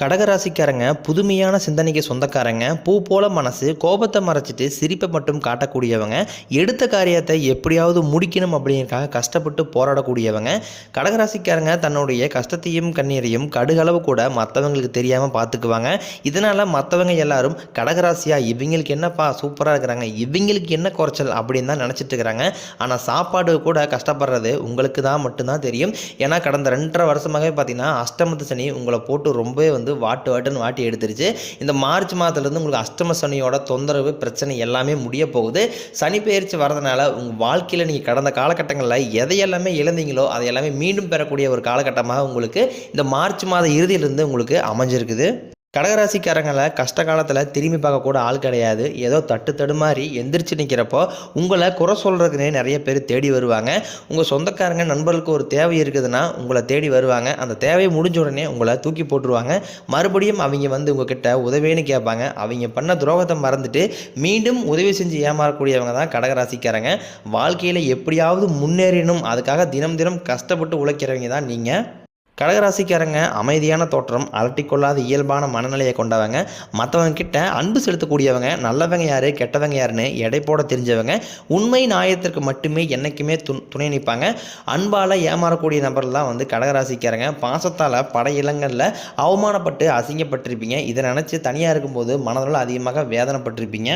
கடகராசிக்காரங்க புதுமையான சிந்தனைக்கு சொந்தக்காரங்க பூ போல மனசு கோபத்தை மறைச்சிட்டு சிரிப்பை மட்டும் காட்டக்கூடியவங்க எடுத்த காரியத்தை எப்படியாவது முடிக்கணும் அப்படிங்கிறக்காக கஷ்டப்பட்டு போராடக்கூடியவங்க. கடகராசிக்காரங்க தன்னுடைய கஷ்டத்தையும் கண்ணீரையும் கடுகளவு கூட மற்றவங்களுக்கு தெரியாமல் பார்த்துக்குவாங்க இதனால் மற்றவங்க எல்லாரும் கடகராசியா இவங்களுக்கு என்னப்பா சூப்பராக இருக்கிறாங்க இவங்களுக்கு என்ன குறைச்சல் அப்படின்னு தான் நினச்சிட்டு இருக்கிறாங்க. ஆனால் சாப்பாடு கூட கஷ்டப்படுறது உங்களுக்கு தான் மட்டும்தான் தெரியும். ஏன்னா கடந்த ரெண்டரை வருஷமாகவே பார்த்தீங்கன்னா அஷ்டமத்து சனி உங்களை போட்டு ரொம்பவே வந்து வாட்டு வாட்டுன்னு வாட்டி எடுத்துருச்சு. இந்த மார்ச் மாதத்துலேருந்து உங்களுக்கு அஷ்டம சனியோட தொந்தரவு பிரச்சனை எல்லாமே முடிய போகுது. சனி பயிற்சி வரதுனால உங்கள் வாழ்க்கையில் நீங்கள் கடந்த காலகட்டங்களில் எதையெல்லாமே இழந்தீங்களோ அதை எல்லாமே மீண்டும் பெறக்கூடிய ஒரு காலகட்டமாக உங்களுக்கு இந்த மார்ச் மாத இறுதியிலிருந்து உங்களுக்கு அமைஞ்சிருக்குது. கடகராசிக்காரங்களை கஷ்ட காலத்தில் திரும்பி பார்க்கக்கூட ஆள் கிடையாது. ஏதோ தட்டு தடுமாறி எந்திரிச்சு நிற்கிறப்போ உங்களை குறை சொல்கிறதுக்குனே நிறைய பேர் தேடி வருவாங்க. உங்கள் சொந்தக்காரங்க நண்பர்களுக்கு ஒரு தேவை இருக்குதுன்னா உங்களை தேடி வருவாங்க. அந்த தேவையை முடிஞ்ச உடனே உங்களை தூக்கி போட்டுருவாங்க. மறுபடியும் அவங்க வந்து உங்ககிட்ட உதவின்னு கேட்பாங்க. அவங்க பண்ண துரோகத்தை மறந்துட்டு மீண்டும் உதவி செஞ்சு ஏமாறக்கூடியவங்க தான் கடகராசிக்காரங்க. வாழ்க்கையில் எப்படியாவது முன்னேறணும். அதுக்காக தினம் தினம் கஷ்டப்பட்டு உழைக்கிறவங்க தான் நீங்கள் கடகராசிக்காரங்க அமைதியான தோற்றம் அலட்டிக்கொள்ளாத இயல்பான மனநிலையை கொண்டவங்க. மற்றவங்க கிட்ட அன்பு செலுத்தக்கூடியவங்க நல்லவங்க யார் கெட்டவங்க யாருன்னு எடை போட தெரிஞ்சவங்க உண்மை நியாயத்திற்கு மட்டுமே என்றைக்குமே து துணை நிற்பாங்க. அன்பால் ஏமாறக்கூடிய நபர்லாம் வந்து கடகராசிக்காரங்க. பாசத்தால் பட இளங்களில் அவமானப்பட்டு அசிங்கப்பட்டிருப்பீங்க. இதை நினச்சி தனியாக இருக்கும்போது மனதில் அதிகமாக வேதனைப்பட்டிருப்பீங்க.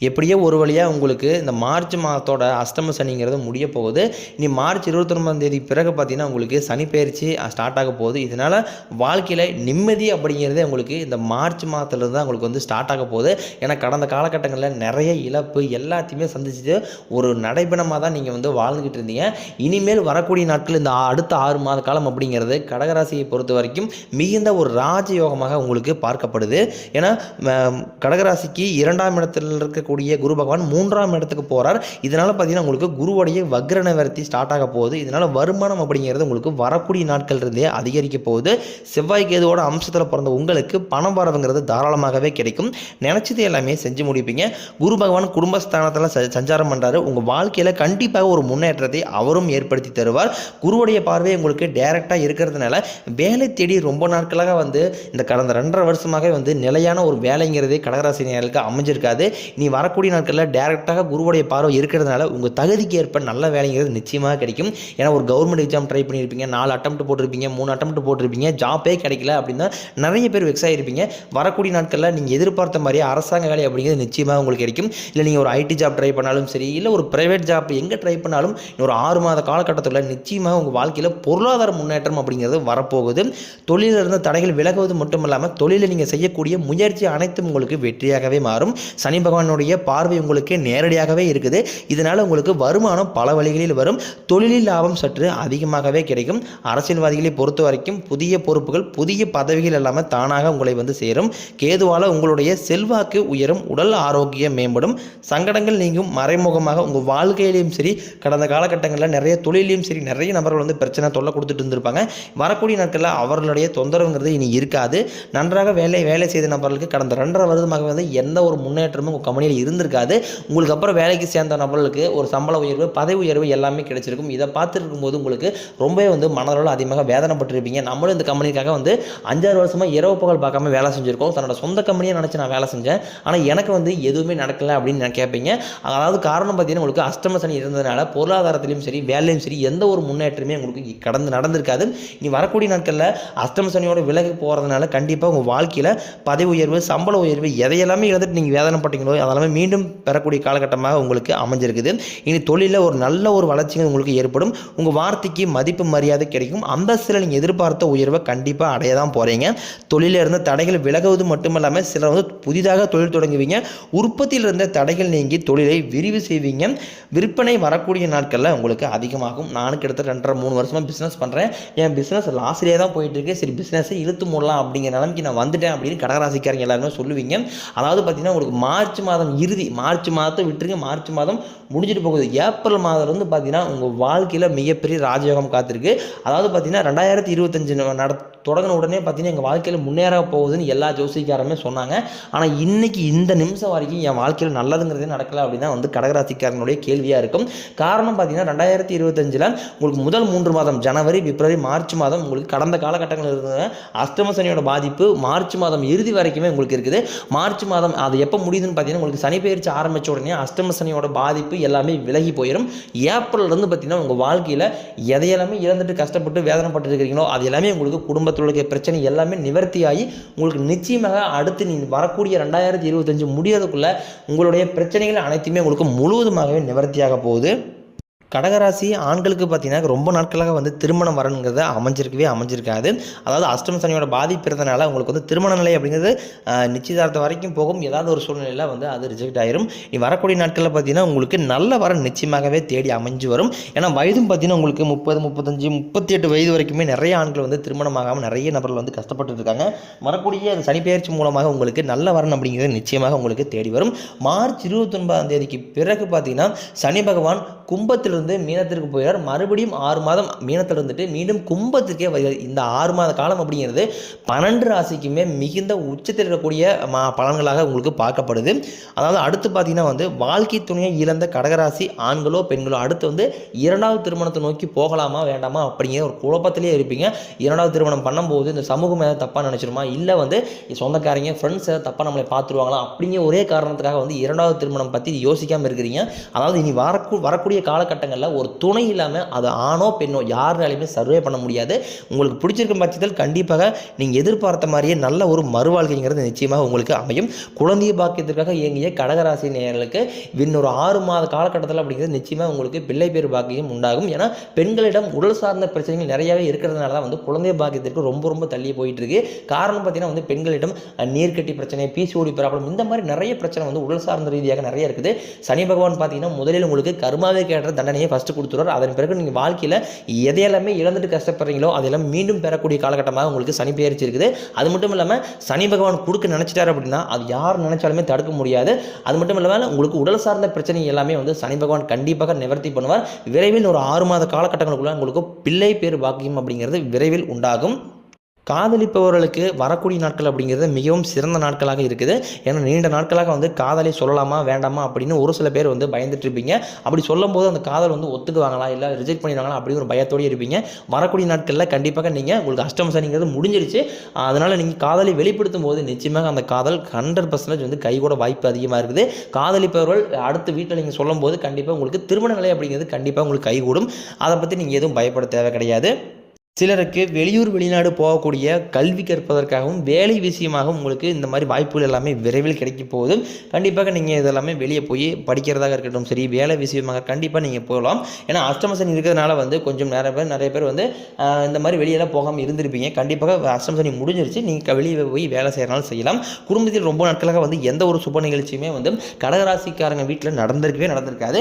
எப்படியோ ஒரு வழியாக உங்களுக்கு இந்த மார்ச் மாதத்தோட அஷ்டம சனிங்கிறது முடிய போகுது. இனி மார்ச் இருபத்தொன்பதாம் தேதி பிறகு பார்த்தீங்கன்னா உங்களுக்கு சனி பயிற்சி ஸ்டார்ட் ஆக போகுது. இதனால் வாழ்க்கையில் நிம்மதி அப்படிங்கிறதே உங்களுக்கு இந்த மார்ச் மாதத்துலேருந்து தான் உங்களுக்கு வந்து ஸ்டார்ட் ஆக போகுது. ஏன்னா கடந்த காலகட்டங்களில் நிறைய இழப்பு எல்லாத்தையுமே சந்திச்சுட்டு ஒரு நடைபெணமாக தான் நீங்கள் வந்து வாழ்ந்துக்கிட்டு இருந்தீங்க. இனிமேல் வரக்கூடிய நாட்கள் இந்த அடுத்த ஆறு மாத காலம் அப்படிங்கிறது கடகராசியை பொறுத்த வரைக்கும் மிகுந்த ஒரு ராஜயோகமாக உங்களுக்கு பார்க்கப்படுது. ஏன்னா ம, கடகராசிக்கு இரண்டாம் இடத்தில் இருக்கக்கூடிய குரு பகவான் மூன்றாம் இடத்துக்கு போகிறார் இதனால் பார்த்தீங்கன்னா உங்களுக்கு குருவுடைய வக்ர நிவர்த்தி ஸ்டார்ட் ஆக போகுது. இதனால் வருமானம் அப்படிங்கிறது உங்களுக்கு வரக்கூடிய நாட்கள் இருந்தே அதிகரிக்க போகுது. செவ்வாய் கேதுவோட அம்சத்தில் பிறந்த உங்களுக்கு பணம் வரவுங்கிறது தாராளமாகவே கிடைக்கும். நினச்சது எல்லாமே செஞ்சு முடிப்பீங்க. குரு பகவான் குடும்பஸ்தானத்தில் ச சஞ்சாரம் பண்ணுறாரு உங்கள் வாழ்க்கையில் கண்டிப்பாக ஒரு முன்னேற்றத்தை அவரும் ஏற்படுத்தி தருவார். குருவுடைய பார்வை உங்களுக்கு டைரெக்டாக இருக்கிறதுனால வேலை தேடி ரொம்ப நாட்களாக வந்து இந்த கடந்த ரெண்டரை வருஷமாகவே வந்து நிலையான ஒரு வேலைங்கிறதே கடகராசினியர்களுக்கு அமைஞ்சிருக்காது. நீ வரக்கூடிய நாட்களில் டேரெக்டாக குருவுடைய பார்வை இருக்கிறதுனால உங்கள் தகுதிக்கு ஏற்ப நல்ல வேலைங்கிறது நிச்சயமாக கிடைக்கும். ஏன்னா ஒரு கவர்மெண்ட் எக்ஸாம் ட்ரை பண்ணியிருப்பீங்க நாலு அட்டம் போட்டிருப்பீங்க மூணு அட்டம் போட்டிருப்பீங்க ஜாப்பே கிடைக்கல அப்படின்னா நிறைய பேர் வெக்ஸ் ஆகிருப்பீங்க வரக்கூடிய நாட்களில் நீங்கள் எதிர்பார்த்த மாதிரியே அரசாங்க வேலை அப்படிங்கிறது நிச்சயமாக உங்களுக்கு கிடைக்கும். இல்லை நீங்கள் ஒரு ஐடி ஜாப் ட்ரை பண்ணாலும் சரி இல்லை ஒரு ப்ரைவேட் ஜாப் எங்கே ட்ரை பண்ணாலும் ஒரு ஆறு மாத காலகட்டத்தில் நிச்சயமாக உங்கள் வாழ்க்கையில் பொருளாதார முன்னேற்றம் அப்படிங்கிறது வரப்போகுது. தொழிலில் இருந்த தடைகள் விலகுவது மட்டும் இல்லாமல் தொழிலில் நீங்கள் செய்யக்கூடிய முயற்சி அனைத்தும் உங்களுக்கு வெற்றியாகவே மாறும். சனி பகவானுடைய பார்வை உங்களுக்கு நேரடியாகவே இருக்குது. இதனால் உங்களுக்கு வருமானம் பல வழிகளில் வரும். தொழிலில் லாபம் சற்று அதிகமாகவே கிடைக்கும். அரசியல்வாதிகளை பொறுத்த வரைக்கும் புதிய பொறுப்புகள் புதிய பதவிகள் எல்லாமே தானாக உங்களை வந்து சேரும். கேதுவால் உங்களுடைய செல்வாக்கு உயரும். உடல் ஆரோக்கியம் மேம்படும். சங்கடங்கள் நீங்கும். மறைமுகமாக உங்கள் வாழ்க்கையிலையும் சரி கடந்த காலகட்டங்களில் நிறைய தொழிலையும் சரி நிறைய நபர்கள் வந்து பிரச்சனை தொல்லை கொடுத்துட்டு இருந்திருப்பாங்க. வரக்கூடிய நாட்களில் அவர்களுடைய தொந்தரவுங்கிறது இனி இருக்காது. நன்றாக வேலை வேலை செய்த நபர்களுக்கு கடந்த ரெண்டரை வருடமாக வந்து எந்த ஒரு முன்னேற்றமும் உங்கள் கம்பெனியில் இருந்திருக்காது. உங்களுக்கு அப்புறம் வேலைக்கு சேர்ந்த நபர்களுக்கு ஒரு சம்பள உயர்வு பதவி உயர்வு எல்லாமே கிடைச்சிருக்கும். இதை பார்த்துருக்கும் போது உங்களுக்கு ரொம்பவே வந்து மனதளவில் அதிகமாக வேதனைப்பட்டிருப்பீங்க. நம்மளும் இந்த கம்பெனிக்காக வந்து அஞ்சாறு வருஷமாக இரவு பகல் பார்க்காம வேலை செஞ்சுருக்கோம். தன்னோட சொந்த கம்பெனியை நினச்சி நான் வேலை செஞ்சேன். ஆனால் எனக்கு வந்து எதுவுமே நடக்கலை அப்படின்னு நான் கேட்பீங்க. அதாவது காரணம் பார்த்தீங்கன்னா உங்களுக்கு அஷ்டம சனி இருந்ததுனால பொருளாதாரத்திலையும் சரி வேலையும் சரி எந்த ஒரு முன்னேற்றமே உங்களுக்கு கடந்து நடந்திருக்காது. இனி வரக்கூடிய நாட்களில் அஷ்டம சனியோட விலகி போகிறதுனால கண்டிப்பாக உங்கள் வாழ்க்கையில் பதவி உயர்வு சம்பள உயர்வு எதையெல்லாமே இழந்துட்டு நீங்கள் வேதனைப்பட்டீங்களோ அதெல்லாமே மீண்டும் பெறக்கூடிய காலகட்டமாக உங்களுக்கு அமைஞ்சிருக்குது. இனி தொழிலில் ஒரு நல்ல ஒரு வளர்ச்சிகள் உங்களுக்கு ஏற்படும். உங்கள் வார்த்தைக்கு மதிப்பு மரியாதை கிடைக்கும். அந்தஸ்தில் நீங்கள் எதிர்பார்த்த உயர்வை கண்டிப்பாக அடைய தான் போகிறீங்க தொழிலில் இருந்த தடைகள் விலகுவது மட்டும் இல்லாமல் சிலர் வந்து புதிதாக தொழில் தொடங்குவீங்க. உற்பத்தியில் இருந்த தடைகள் நீங்கி தொழிலை விரிவு செய்வீங்க. விற்பனை வரக்கூடிய நாட்களில் உங்களுக்கு அதிகமாகும். நானும் கிட்டத்தட்ட ரெண்டரை மூணு வருஷமாக பிஸ்னஸ் பண்ணுறேன் என் பிஸ்னஸ் லாஸ்ட்லேயே தான் போயிட்டு இருக்கு சரி பிஸ்னஸை இழுத்து மூடலாம் அப்படிங்கிற நிலைமைக்கு நான் வந்துட்டேன் அப்படின்னு கடகராசிக்காரங்க எல்லாருமே சொல்லுவீங்க. அதாவது பார்த்தீங்கன்னா உங்களுக்கு மார்ச் மாதம் இறுதி மார்ச் மாதத்தை விட்டுருங்க மார்ச் மாதம் முடிஞ்சிட்டு போகுது. ஏப்ரல் மாதம் வந்து பார்த்தீங்கன்னா உங்கள் வாழ்க்கையில் மிகப்பெரிய ராஜயோகம் காத்திருக்கு. அதாவது பார்த்தீங்கன்னா ரெண்டாயிரத்தி இருபத்தஞ்சு நட தொடங்கின உடனே பார்த்தீங்கன்னா எங்கள் வாழ்க்கையில் முன்னேற போகுதுன்னு எல்லா ஜோசிக்காரமே சொன்னாங்க. ஆனால் இன்றைக்கி இந்த நிமிஷம் வரைக்கும் என் வாழ்க்கையில் நல்லதுங்கிறதே நடக்கலை அப்படின்னா வந்து கடகராசிக்காரனுடைய கேள்வியாக இருக்கும். காரணம் பார்த்தீங்கன்னா ரெண்டாயிரத்தி இருபத்தஞ்சில் உங்களுக்கு முதல் மூன்று மாதம் ஜனவரி பிப்ரவரி மார்ச் மாதம் உங்களுக்கு கடந்த காலகட்டங்களில் இருந்த அஷ்டம சனியோட பாதிப்பு மார்ச் மாதம் இறுதி வரைக்குமே உங்களுக்கு இருக்குது. மார்ச் மாதம் அது எப்போ முடியுதுன்னு பார்த்தீங்கன்னா உங்களுக்கு சனி பயிற்சி ஆரம்பித்த உடனே அஷ்டம சனியோட பாதிப்பு எல்லாமே விலகி போயிடும் ஏப்ரல்லேருந்து பார்த்தீங்கன்னா உங்கள் வாழ்க்கையில் எதையெல்லாமே இழந்துட்டு கஷ்டப்பட்டு வேதனைப்பட்டு இருக்கிறீங்களோ அது எல்லாமே உங்களுக்கு குடும்பத்தை குடும்பத்தில் பிரச்சனை எல்லாமே நிவர்த்தியாகி உங்களுக்கு நிச்சயமாக அடுத்து நீ வரக்கூடிய ரெண்டாயிரத்தி இருபத்தஞ்சு முடியறதுக்குள்ளே உங்களுடைய பிரச்சனைகள் அனைத்துமே உங்களுக்கு முழுவதுமாகவே நிவர்த்தியாக போகுது. கடகராசி ஆண்களுக்கு பார்த்தீங்கன்னா ரொம்ப நாட்களாக வந்து திருமணம் வரணுங்கிறத அமைஞ்சிருக்கவே அமைஞ்சிருக்காது. அதாவது அஷ்டம சனியோட பாதிப்பு இருந்தனால உங்களுக்கு வந்து திருமண நிலை அப்படிங்கிறது நிச்சயதார்த்தம் வரைக்கும் போகும். ஏதாவது ஒரு சூழ்நிலையில் வந்து அது ரிஜெக்ட் ஆயிரும். நீ வரக்கூடிய நாட்களில் பார்த்தீங்கன்னா உங்களுக்கு நல்ல வரன் நிச்சயமாகவே தேடி அமைஞ்சு வரும். ஏன்னா வயதும் பார்த்தீங்கன்னா உங்களுக்கு முப்பது முப்பத்தஞ்சு முப்பத்தி எட்டு வயது வரைக்குமே நிறைய ஆண்கள் வந்து திருமணமாகாமல் நிறைய நபர்கள் வந்து கஷ்டப்பட்டு இருக்காங்க வரக்கூடிய அந்த சனிப்பெயர்ச்சி மூலமாக உங்களுக்கு நல்ல வரன் அப்படிங்கிறது நிச்சயமாக உங்களுக்கு தேடி வரும். மார்ச் இருபத்தொன்பதாம் தேதிக்கு பிறகு பார்த்தீங்கன்னா சனி பகவான் வந்து மீனத்திற்கு போகிறார். மறுபடியும் ஆறு மாதம் மீனத்தில் இருந்துட்டு மீண்டும் கும்பத்திற்கே வருகிறார். இந்த ஆறு மாத காலம் அப்படிங்கிறது பன்னெண்டு ராசிக்குமே மிகுந்த உச்சத்தில் இருக்கக்கூடிய மா பலன்களாக உங்களுக்கு பார்க்கப்படுது. அதாவது அடுத்து பார்த்தீங்கன்னா வந்து வாழ்க்கை துணையை இழந்த கடகராசி ஆண்களோ பெண்களோ அடுத்து வந்து இரண்டாவது திருமணத்தை நோக்கி போகலாமா வேண்டாமா அப்படிங்கிற ஒரு குழப்பத்திலே இருப்பீங்க. இரண்டாவது திருமணம் பண்ணும்போது இந்த சமூகம் ஏதாவது தப்பாக நினச்சிருமா? இல்லை வந்து சொந்தக்காரங்க ஃப்ரெண்ட்ஸ் ஏதாவது தப்பாக நம்மளை பார்த்துருவாங்களா? அப்படிங்கிற ஒரே காரணத்துக்காக வந்து இரண்டாவது திருமணம் பற்றி யோசிக்காமல் இருக்கிறீங்க. அதாவது இனி வரக்கூ வரக்கூடிய மாவட்டங்களில் ஒரு துணை இல்லாமல் அது ஆணோ பெண்ணோ யாருனாலையுமே சர்வே பண்ண முடியாது. உங்களுக்கு பிடிச்சிருக்கும் பட்சத்தில் கண்டிப்பாக நீங்கள் எதிர்பார்த்த மாதிரியே நல்ல ஒரு மறுவாழ்க்கைங்கிறது நிச்சயமாக உங்களுக்கு அமையும். குழந்தைய பாக்கியத்திற்காக இயங்கிய கடகராசி நேயர்களுக்கு இன்னொரு ஆறு மாத காலகட்டத்தில் அப்படிங்கிறது நிச்சயமாக உங்களுக்கு பிள்ளை பேர் பாக்கியம் உண்டாகும். ஏன்னா பெண்களிடம் உடல் சார்ந்த பிரச்சனைகள் நிறையவே இருக்கிறதுனால தான் வந்து குழந்தை பாக்கியத்திற்கு ரொம்ப ரொம்ப தள்ளி போயிட்டு இருக்கு காரணம் பார்த்தீங்கன்னா வந்து பெண்களிடம் நீர்க்கட்டி பிரச்சனை பிசிஓடி ப்ராப்ளம் இந்த மாதிரி நிறைய பிரச்சனை வந்து உடல் சார்ந்த ரீதியாக நிறைய இருக்குது. சனி பகவான் பார்த்தீங்கன்னா முதலில் உங்களுக்கு கர்மாவே கேட்ட தண்டனை தண்டனையை ஃபஸ்ட்டு கொடுத்துருவார். அதன் பிறகு நீங்கள் வாழ்க்கையில் எதையெல்லாமே இழந்துட்டு கஷ்டப்படுறீங்களோ அதெல்லாம் மீண்டும் பெறக்கூடிய காலகட்டமாக உங்களுக்கு சனி பெயர்ச்சி இருக்குது. அது மட்டும் இல்லாமல் சனி பகவான் கொடுக்க நினச்சிட்டார் அப்படின்னா அது யார் நினைச்சாலுமே தடுக்க முடியாது. அது மட்டும் இல்லாமல் உங்களுக்கு உடல் சார்ந்த பிரச்சனை எல்லாமே வந்து சனி பகவான் கண்டிப்பாக நிவர்த்தி பண்ணுவார். விரைவில் ஒரு ஆறு மாத காலகட்டங்களுக்குள்ள உங்களுக்கு பிள்ளை பேர் பாக்கியம் அப்படிங்கிறது விரைவில் உண்டாகும். காதலிப்பவர்களுக்கு வரக்கூடிய நாட்கள் அப்படிங்கிறது மிகவும் சிறந்த நாட்களாக இருக்குது. ஏன்னா நீண்ட நாட்களாக வந்து காதலை சொல்லலாமா வேண்டாமா அப்படின்னு ஒரு சில பேர் வந்து பயந்துட்டு இருப்பீங்க. அப்படி சொல்லும்போது அந்த காதல் வந்து ஒத்துக்குவாங்களா இல்லை ரிஜெக்ட் பண்ணிடுவாங்களா அப்படி ஒரு பயத்தோடய இருப்பீங்க. வரக்கூடிய நாட்களில் கண்டிப்பாக நீங்கள் உங்களுக்கு அஷ்டம் சனிங்கிறது முடிஞ்சிருச்சு. அதனால் நீங்கள் காதலை வெளிப்படுத்தும் போது நிச்சயமாக அந்த காதல் ஹண்ட்ரட் பர்சன்டேஜ் வந்து கைகூட வாய்ப்பு அதிகமாக இருக்குது. காதலிப்பவர்கள் அடுத்த வீட்டில் நீங்கள் சொல்லும்போது கண்டிப்பாக உங்களுக்கு திருமண நிலை அப்படிங்கிறது கண்டிப்பாக உங்களுக்கு கைகூடும். அதை பற்றி நீங்கள் எதுவும் பயப்பட தேவை கிடையாது. சிலருக்கு வெளியூர் வெளிநாடு போகக்கூடிய கல்வி கற்பதற்காகவும் வேலை விஷயமாகவும் உங்களுக்கு இந்த மாதிரி வாய்ப்புகள் எல்லாமே விரைவில் கிடைக்க போகுது. கண்டிப்பாக நீங்கள் இதெல்லாமே வெளியே போய் படிக்கிறதாக இருக்கட்டும் சரி வேலை விஷயமாக கண்டிப்பாக நீங்கள் போகலாம். ஏன்னா அஷ்டமசனி இருக்கிறதுனால வந்து கொஞ்சம் நிறைய பேர் நிறைய பேர் வந்து இந்த மாதிரி வெளியெல்லாம் போகாமல் இருந்திருப்பீங்க. கண்டிப்பாக அஷ்டமசனி முடிஞ்சிருச்சு. நீங்கள் வெளியே போய் வேலை செய்கிறனாலும் செய்யலாம். குடும்பத்தில் ரொம்ப நாட்களாக வந்து எந்த ஒரு சுப நிகழ்ச்சியுமே வந்து கடகராசிக்காரங்க வீட்டில் நடந்திருக்கவே நடந்திருக்காது.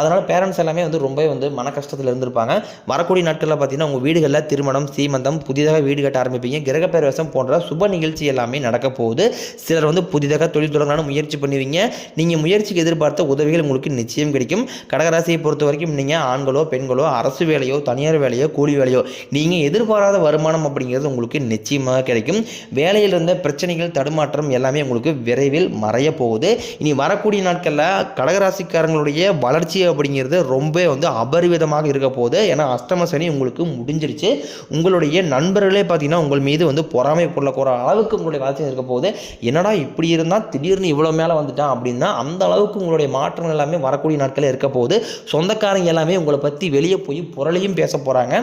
அதனால் பேரண்ட்ஸ் எல்லாமே வந்து ரொம்ப வந்து மன கஷ்டத்தில் இருந்திருப்பாங்க. வரக்கூடிய நாட்களில் பார்த்தீங்கன்னா உங்கள் வீடுகளில் திருமணம் சீமந்தம் புதிதாக வீடு கட்ட ஆரம்பிப்பீங்க. கிரகப்பிரவேசம் போன்ற சுப நிகழ்ச்சி எல்லாமே நடக்க போகுது. சிலர் வந்து புதிதாக தொழில் தொடங்கலாம்னு முயற்சி பண்ணுவீங்க. நீங்கள் முயற்சிக்கு எதிர்பார்த்த உதவிகள் உங்களுக்கு நிச்சயம் கிடைக்கும். கடகராசியை பொறுத்த வரைக்கும் நீங்கள் ஆண்களோ பெண்களோ அரசு வேலையோ தனியார் வேலையோ கூலி வேலையோ நீங்கள் எதிர்பாராத வருமானம் அப்படிங்கிறது உங்களுக்கு நிச்சயமாக கிடைக்கும். வேலையில் இருந்த பிரச்சனைகள் தடுமாற்றம் எல்லாமே உங்களுக்கு விரைவில் மறைய போகுது. இனி வரக்கூடிய நாட்களில் கடகராசிக்காரங்களுடைய வளர்ச்சி அப்படிங்கிறது ரொம்ப வந்து அபரிவிதமாக இருக்க போகுது. ஏன்னா அஷ்டம சனி உங்களுக்கு முடிஞ்சிருச்சு. உங்களுடைய நண்பர்களே பார்த்தீங்கன்னா உங்கள் மீது வந்து பொறாமை கொள்ளக்கூற அளவுக்கு உங்களுடைய வளர்ச்சி இருக்க போகுது. என்னடா இப்படி இருந்தால் திடீர்னு இவ்வளோ மேலே வந்துட்டான் அப்படின்னா அந்த அளவுக்கு உங்களுடைய மாற்றங்கள் எல்லாமே வரக்கூடிய நாட்களில் இருக்க போகுது. சொந்தக்காரங்க எல்லாமே உங்களை பற்றி வெளியே போய் புரளையும் பேச போகிறாங்க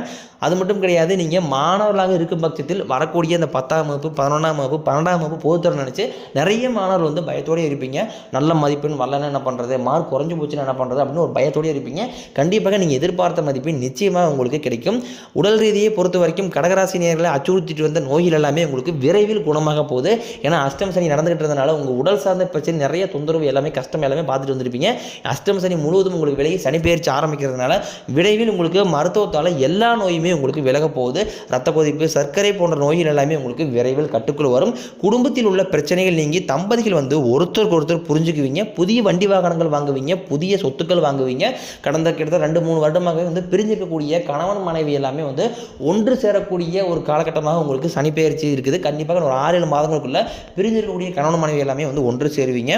அது மட்டும் கிடையாது நீங்கள் மாணவர்களாக இருக்கும் பட்சத்தில் வரக்கூடிய இந்த பத்தாம் வகுப்பு பதினொன்றாம் வகுப்பு பன்னெண்டாம் வகுப்பு பொதுத்துறை நினச்சி நிறைய மாணவர்கள் வந்து பயத்தோடய இருப்பீங்க. நல்ல மதிப்பெண் வரலன்னு என்ன பண்ணுறது மார்க் குறைஞ்சு போச்சுன்னா என்ன பண்ணுறது அப்படின்னு ஒரு பயத்தோடய இருப்பீங்க. கண்டிப்பாக நீங்கள் எதிர்பார்த்த மதிப்பெண் நிச்சயமாக உங்களுக்கு கிடைக்கும். உடல் தேதியை பொறுத்த வரைக்கும் கடகராசி நேர்களை அச்சுறுத்திட்டு வந்த நோய்கள் எல்லாமே உங்களுக்கு விரைவில் குணமாக போகுது. ஏன்னா அஷ்டம் சனி நடந்துகிட்டு இருந்தனால உங்கள் உடல் சார்ந்த பிரச்சனை நிறைய தொந்தரவு எல்லாமே கஷ்டம் எல்லாமே பார்த்துட்டு வந்திருப்பீங்க. அஷ்டம் சனி முழுவதும் உங்களுக்கு விலகி சனி பெயர்ச்சி ஆரம்பிக்கிறதுனால விரைவில் உங்களுக்கு மருத்துவத்தால் எல்லா நோயுமே உங்களுக்கு விலக போகுது. ரத்த கொதிப்பு சர்க்கரை போன்ற நோய்கள் எல்லாமே உங்களுக்கு விரைவில் கட்டுக்குள் வரும். குடும்பத்தில் உள்ள பிரச்சனைகள் நீங்கி தம்பதிகள் வந்து ஒருத்தருக்கு ஒருத்தர் புரிஞ்சுக்குவீங்க. புதிய வண்டி வாகனங்கள் வாங்குவீங்க. புதிய சொத்துக்கள் வாங்குவீங்க. கடந்த கிட்டத்தட்ட ரெண்டு மூணு வருடமாக வந்து பிரிஞ்சிருக்கக்கூடிய கணவன் மனைவி எல்லாமே வந்து ஒன்று சேரக்கூடிய ஒரு காலகட்டமாக உங்களுக்கு சனிப்பெயர்ச்சி இருக்குது. கண்டிப்பாக ஒரு ஆறு ஏழு மாதங்களுக்குள்ளே பிரிஞ்சிருக்கக்கூடிய கணவன் மனைவி எல்லாமே வந்து ஒன்று சேருவீங்க.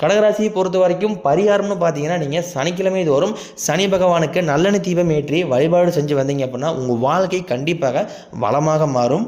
கடகராசியை பொறுத்த வரைக்கும் பரிகாரம்னு பார்த்தீங்கன்னா நீங்கள் சனிக்கிழமை தோறும் சனி பகவானுக்கு நல்லெண்ணெய் தீபம் ஏற்றி வழிபாடு செஞ்சு வந்தீங்க அப்படின்னா உங்கள் வாழ்க்கை கண்டிப்பாக வளமாக மாறும்.